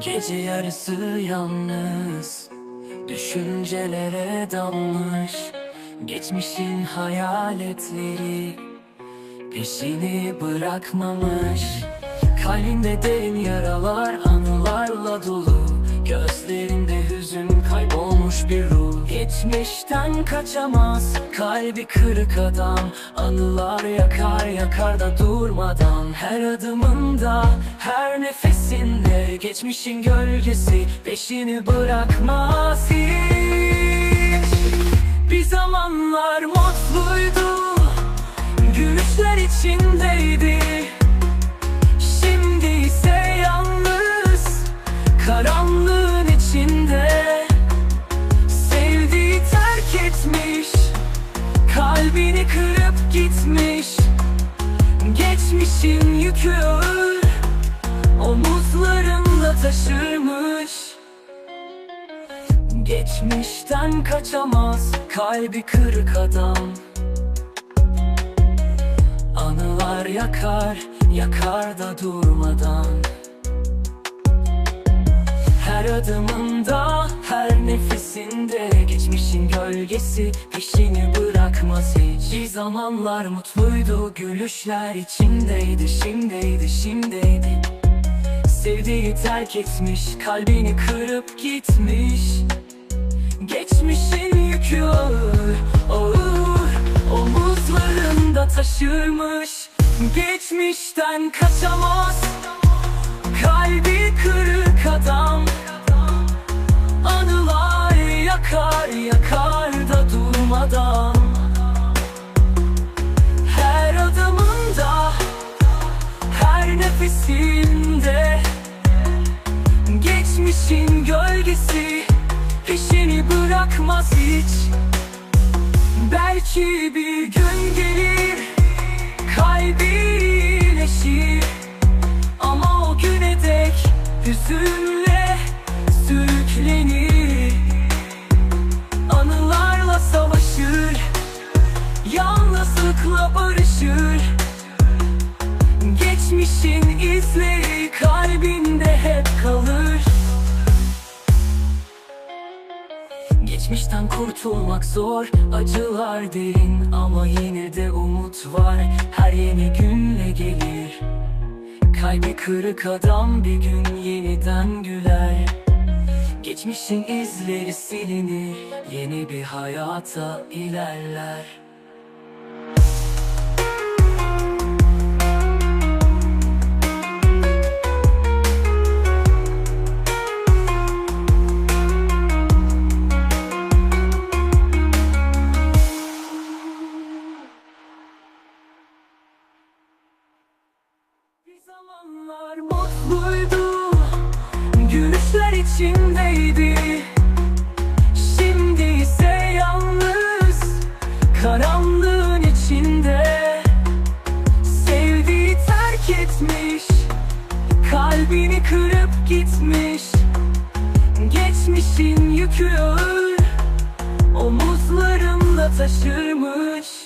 Gece yarısı yalnız Düşüncelere dalmış. Geçmişin hayaletleri Peşini bırakmamış. Kalbinde derin yaralar anılarla dolu. Gözlerinde hüzün kaybolmuş bir ruh Geçmişten kaçamaz kalbi kırık adam. Anılar yakar yakar da durmadan. Her adımında her nefesinde Geçmişin gölgesi peşini bırakmaz hiç. Bir zamanlar mutluydu Gülüşler içindeydi Kalbini kırıp gitmiş. Geçmişin yükü ağır Omuzlarında taşırmış. Geçmişten kaçamaz Kalbi kırık adam. Anılar yakar, yakar da durmadan adımında, her nefesinde Geçmişin gölgesi peşini bırakmaz hiç. Bir zamanlar mutluydu, gülüşler içindeydi Şimdiydi, şimdiydi. Sevdiği terk etmiş, kalbini kırıp gitmiş. Geçmişin yükü ağır, ağır Omuzlarında taşırmış. Geçmişten kaçamaz Kalbi kırık adam Anılar yakar yakar da durmadan. Her adımında Her nefesinde Geçmişin gölgesi Peşini bırakmaz hiç. Belki bir gün gelir Kalbi iyileşir. Ama o güne dek Hüzünle Geçmişten kurtulmak zor, acılar derin ama yine de umut var. Her yeni günle gelir. Kalbi kırık adam bir gün yeniden güler. Geçmişin izleri silinir, yeni bir hayata ilerler. Zamanlar mutluydu Gülüşler içindeydi. Şimdi ise yalnız Karanlığın içinde. Sevdiği terk etmiş Kalbini kırıp gitmiş. Geçmişin yükü ağır Omuzlarında taşırmış